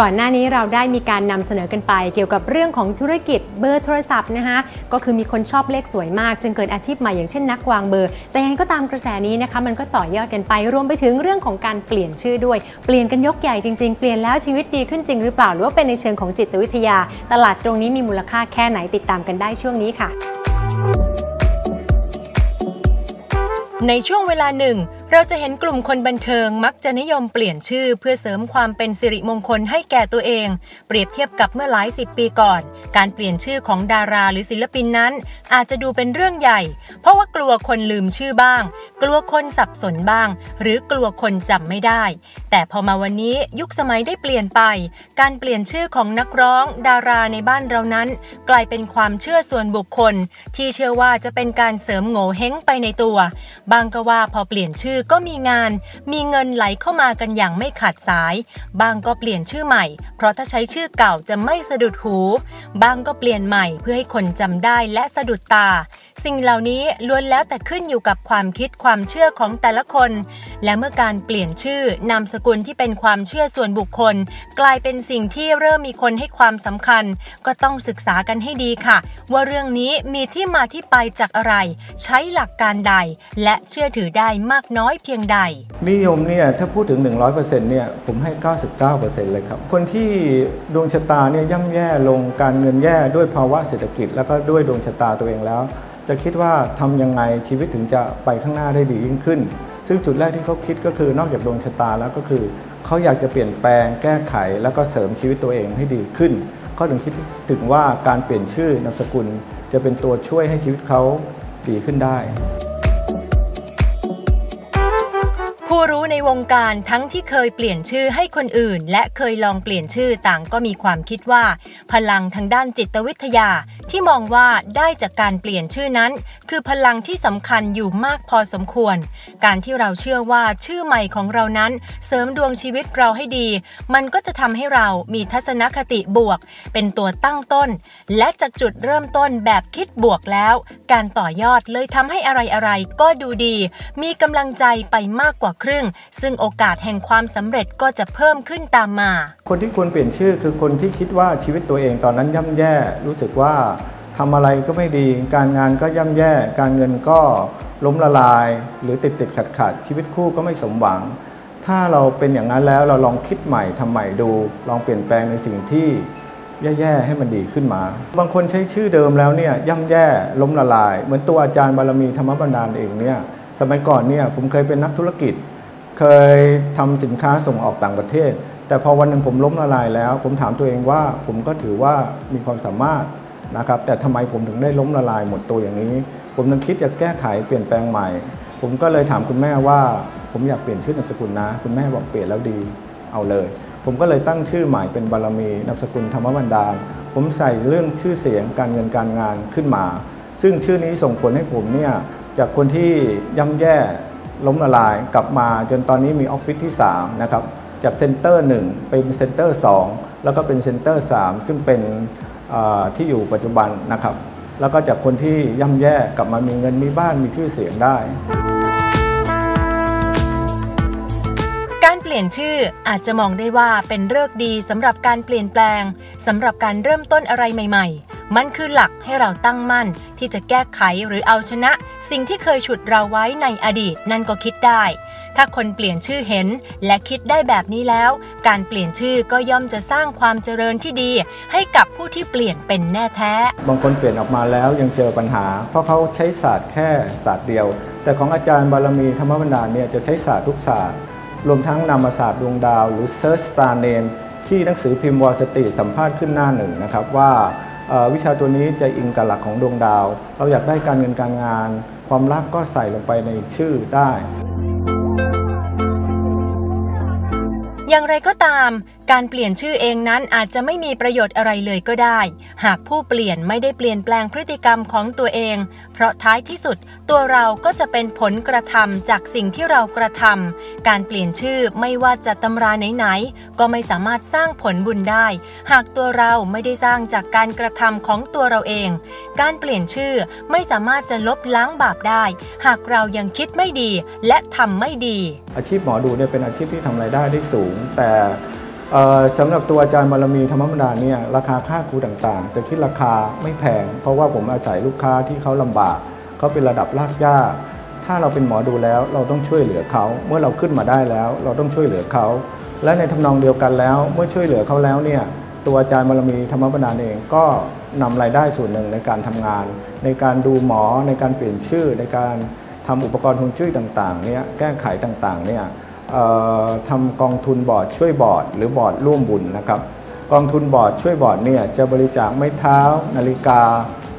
ก่อนหน้านี้เราได้มีการนำเสนอกันไปเกี่ยวกับเรื่องของธุรกิจเบอร์โทรศัพท์นะคะก็คือมีคนชอบเลขสวยมาก จึงเกิดอาชีพใหม่อย่างเช่นนักวางเบอร์ แต่ยังไงก็ตามกระแสนี้นะคะมันก็ต่อยอดกันไปรวมไปถึงเรื่องของการเปลี่ยนชื่อด้วย เปลี่ยนกันยกใหญ่จริงๆ เปลี่ยนแล้วชีวิตดีขึ้นจริงหรือเปล่าหรือว่าเป็นในเชิงของจิตวิทยา ตลาดตรงนี้มีมูลค่าแค่ไหนติดตามกันได้ช่วงนี้ค่ะ ในช่วงเวลาหนึ่ง เราจะเห็นกลุ่มคนบันเทิงมักจะนิยมเปลี่ยนชื่อเพื่อเสริมความเป็นสิริมงคลให้แก่ตัวเอง เปรียบเทียบกับเมื่อหลายสิบปีก่อน การเปลี่ยนชื่อของดาราหรือศิลปินนั้น อาจจะดูเป็นเรื่องใหญ่ เพราะว่ากลัวคนลืมชื่อบ้าง กลัวคนสับสนบ้าง หรือกลัวคนจำไม่ได้ แต่พอมาวันนี้ยุคสมัยได้เปลี่ยนไป การเปลี่ยนชื่อของนักร้อง ดาราในบ้านเรานั้น กลายเป็นความเชื่อส่วนบุคคล ที่เชื่อว่าจะเป็นการเสริมโง่เฮงไปในตัว บางก็ว่าพอเปลี่ยนชื่อก็มีงาน มีเงินไหลเข้ามากันอย่างไม่ขาดสาย บางก็เปลี่ยนชื่อใหม่ เพราะถ้าใช้ชื่อเก่าจะไม่สะดุดหู บางก็เปลี่ยนใหม่เพื่อให้คนจำได้และสะดุดตา สิ่งเหล่านี้ล้วนแล้วแต่ขึ้นอยู่กับความคิดความเชื่อของแต่ละคน และเมื่อการเปลี่ยนชื่อนามสกุลที่เป็นความเชื่อส่วนบุคคล กลายเป็นสิ่งที่เริ่มมีคนให้ความสำคัญ ก็ต้องศึกษากันให้ดีค่ะ ว่าเรื่องนี้มีที่มาที่ไปจากอะไร ใช้หลักการใด และเชื่อถือได้มากน้อยเพียงใด นิยมเนี่ยถ้าพูดถึง 100%เนี่ยผมให้ 99%เลยครับ คนที่ดวงชะตาเนี่ยย่ำแย่ลงการเงินแย่ด้วยภาวะเศรษฐกิจ แล้วก็ด้วยดวงชะตาตัวเองแล้ว จะคิดว่าทำยังไงชีวิตถึงจะไปข้างหน้าได้ดียิ่งขึ้น ซึ่งจุดแรกที่เขาคิดก็คือนอกจากดวงชะตาแล้วก็คือเขาอยากจะเปลี่ยนแปลงแก้ไขแล้วก็เสริมชีวิตตัวเองให้ดีขึ้นเขาถึงคิดถึงว่าการเปลี่ยนชื่อนามสกุลจะเป็นตัวช่วยให้ชีวิตเขาดีขึ้นได้ รู้ในวงการทั้งที่เคยเปลี่ยนชื่อให้คนอื่น และเคยลองเปลี่ยนชื่อต่างก็มีความคิดว่า พลังทางด้านจิตวิทยา ที่มองว่าได้จากการเปลี่ยนชื่อนั้น คือพลังที่สำคัญอยู่มากพอสมควร การที่เราเชื่อว่าชื่อใหม่ของเรานั้น เสริมดวงชีวิตเราให้ดี มันก็จะทำให้เรามีทัศนคติบวก เป็นตัวตั้งต้น และจากจุดเริ่มต้นแบบคิดบวกแล้ว การต่อยอดเลยทำให้อะไรๆก็ดูดี มีกำลังใจไปมากกว่าครึ่ง ซึ่งโอกาสแห่งความสำเร็จก็จะเพิ่มขึ้นตามมา คนที่ควรเปลี่ยนชื่อคือคนที่คิดว่าชีวิตตัวเองตอนนั้นย่ำแย่รู้สึกว่า ทำอะไรก็ไม่ดี การงานก็ย่ำแย่ การเงินก็ล้มละลาย หรือติดติดขัดขัดชีวิตคู่ก็ไม่สมหวัง ถ้าเราเป็นอย่างนั้นแล้วเราลองคิดใหม่ทำใหม่ดู ลองเปลี่ยนแปลงในสิ่งที่แย่ๆให้มันดีขึ้นมา บางคนใช้ชื่อเดิมแล้วเนี่ยย่ำแย่ล้มละลาย เหมือนตัวอาจารย์บารมีธรรมบันดาลเองเนี่ยสมัยก่อนเนี่ยผมเคยเป็นนักธุรกิจ เคยทำสินค้าส่งออกต่างประเทศ แต่พอวันหนึ่งผมล้มละลายแล้ว ผมถามตัวเองว่าผมก็ถือว่ามีความสามารถ นะครับแต่ทำไมผมถึงได้ล้มละลายหมดตัวอย่างนี้ ผมนึกคิดจะแก้ไขเปลี่ยนแปลงใหม่ ผมก็เลยถามคุณแม่ว่า ผมอยากเปลี่ยนชื่อนามสกุลนะ คุณแม่บอกเปลี่ยนแล้วดีเอาเลย ผมก็เลยตั้งชื่อใหม่เป็นบารมีนามสกุลธรรมบันดาล ผมใส่เรื่องชื่อเสียงการเงินการงานขึ้นมา ซึ่งชื่อนี้ส่งผลให้ผมเนี่ยจากคนที่ย่ำแย่ล้มละลายกลับมาจนตอนนี้มีออฟฟิศที่3นะครับจากเซ็นเตอร์1เป็นเซ็นเตอร์2แล้วก็เป็นเซ็นเตอร์3ซึ่งเป็น ที่อยู่ปัจจุบันนะครับ แล้วก็จากคนที่ย่ำแย่กลับมามีเงินมีบ้านมีชื่อเสียงได้ การเปลี่ยนชื่ออาจจะมองได้ว่าเป็นเลิกดีสำหรับการเปลี่ยนแปลงสำหรับการเริ่มต้นอะไรใหม่ ๆ มันคือหลักให้เราตั้งมั่น ที่จะแก้ไขหรือเอาชนะ สิ่งที่เคยฉุดเราไว้ในอดีตนั่นก็คิดได้ ถ้าคนเปลี่ยนชื่อเห็นและคิดได้แบบนี้แล้ว การเปลี่ยนชื่อก็ย่อมจะสร้างความเจริญที่ดี ให้กับผู้ที่เปลี่ยนเป็นแน่แท้ บางคนเปลี่ยนออกมาแล้วยังเจอปัญหา เพราะเขาใช้ศาสตร์แค่ศาสตร์เดียว แต่ของอาจารย์บารมีธรรมบันดาลเนี่ยจะใช้ศาสตร์ทุกศาสตร์ รวมทั้งนามศาสตร์ดวงดาว หรือ Search Star Name ที่หนังสือพิมพ์วอลสติสัมภาษณ์ขึ้นหน้าหนึ่งนะครับว่าวิชาตัวนี้จะอิงกับหลักของดวงดาว เราอยากได้การเงินการงาน ความรักก็ใส่ลงไปในชื่อได้ อย่างไรก็ตามการเปลี่ยนชื่อเองนั้นอาจจะไม่มีประโยชน์อะไรเลยก็ได้ หากผู้เปลี่ยนไม่ได้เปลี่ยนแปลงพฤติกรรมของตัวเอง เพราะท้ายที่สุด ตัวเราก็จะเป็นผลกระทำจากสิ่งที่เรากระทำการเปลี่ยนชื่อไม่ว่าจะตำราไหนๆก็ไม่สามารถสร้างผลบุญได้ หากตัวเราไม่ได้สร้างจากการกระทำของตัวเราเอง การเปลี่ยนชื่อไม่สามารถจะลบล้างบาปได้ หากเรายังคิดไม่ดีและทำไม่ดี อาชีพหมอดูเนี่ยเป็นอาชีพที่ทำรายได้ได้สูง แต่ สำหรับตัวอาจารย์บารมีธรรมบดาเนี่ยราคาค่าครูต่างๆ จะคิดราคาไม่แพง เพราะว่าผมอาศัยลูกค้าที่เขาลำบากเขาเป็นระดับรากหญ้า ถ้าเราเป็นหมอดูแล้วเราต้องช่วยเหลือเขา เมื่อเราขึ้นมาได้แล้ว เราต้องช่วยเหลือเขา และในทำนองเดียวกันแล้ว เมื่อช่วยเหลือเขาแล้วเนี่ยตัวอาจารย์บารมีธรรมบดาเองก็นำรายได้ส่วนหนึ่งในการทำงาน ในการดูหมอในการเปลี่ยนชื่อ ในการทำอุปกรณ์ฮวงจุ้ยต่างๆเนี่ยแก้ไขต่างๆเนี่ย ทำกองทุนบอร์ดช่วยบอร์ดหรือบอร์ดร่วมบุญนะครับ กองทุนบอร์ดช่วยบอร์ดเนี่ยจะบริจาคไม้เท้า นาฬิกา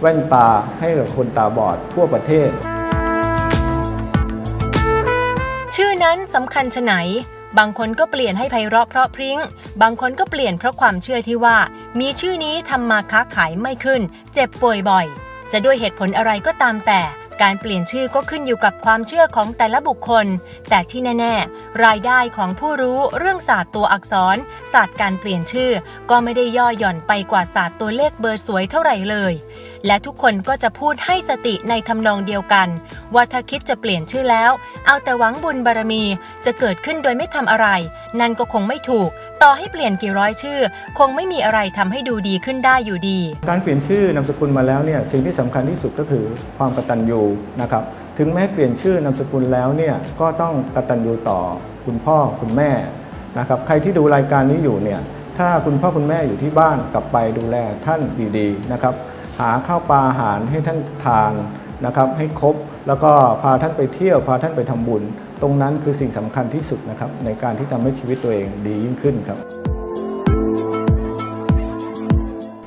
แว่นตาให้กับคนตาบอดทั่วประเทศ ชื่อนั้นสำคัญชะไหน บางคนก็เปลี่ยนให้ไพเราะเพราะพริ้ง บางคนก็เปลี่ยนเพราะความเชื่อที่ว่า มีชื่อนี้ทำมาค้าขายไม่ขึ้น เจ็บป่วยบ่อย จะด้วยเหตุผลอะไรก็ตามแต่ การเปลี่ยนชื่อก็ขึ้นอยู่กับความเชื่อของแต่ละบุคคล แต่ที่แน่ ๆ รายได้ของผู้รู้เรื่องศาสตร์ตัวอักษร ศาสตร์การเปลี่ยนชื่อ ก็ไม่ได้ย่อหย่อนไปกว่าศาสตร์ตัวเลขเบอร์สวยเท่าไหร่เลย และทุกคนก็จะพูดให้สติในทำนองเดียวกัน ว่าถ้าคิดจะเปลี่ยนชื่อแล้ว เอาแต่หวังบุญบารมีจะเกิดขึ้นโดยไม่ทำอะไร นั่นก็คงไม่ถูก ต่อให้เปลี่ยนกี่ร้อยชื่อ คงไม่มีอะไรทำให้ดูดีขึ้นได้อยู่ดี การเปลี่ยนชื่อนามสกุลมาแล้วเนี่ยสิ่งที่สำคัญที่สุดก็คือความกตัญญูนะครับถึงแม้เปลี่ยนชื่อนามสกุลแล้วเนี่ยก็ต้องกตัญญูต่อคุณพ่อคุณแม่นะครับใครที่ดูรายการนี้อยู่เนี่ยถ้าคุณพ่อคุณแม่อยู่ที่บ้านกลับไปดูแลท่านดีๆนะครับ หาข้าวปลาอาหารให้ท่านทานนะครับให้ครบแล้วก็พาท่านไปเที่ยวพาท่านไปทำบุญ ตรงนั้นคือสิ่งสำคัญที่สุดนะครับในการที่ทำให้ชีวิตตัวเองดียิ่งขึ้นครับ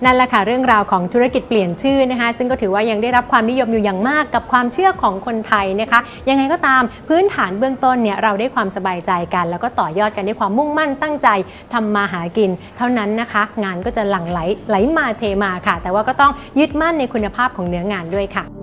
นั่นแหละค่ะเรื่องราวของธุรกิจเปลี่ยนชื่อนะคะซึ่งก็ถือว่ายังได้รับความนิยมอยู่อย่างมากกับความเชื่อของคนไทยนะคะ ยังไงก็ตามพื้นฐานเบื้องต้นเนี่ยเราได้ความสบายใจกัน แล้วก็ต่อยอดกันด้วยความมุ่งมั่นตั้งใจทำมาหากิน เท่านั้นนะคะ งานก็จะหลั่งไหลไหลมาเทมาค่ะ แต่ว่าก็ต้องยึดมั่นในคุณภาพของเนื้องานด้วยค่ะ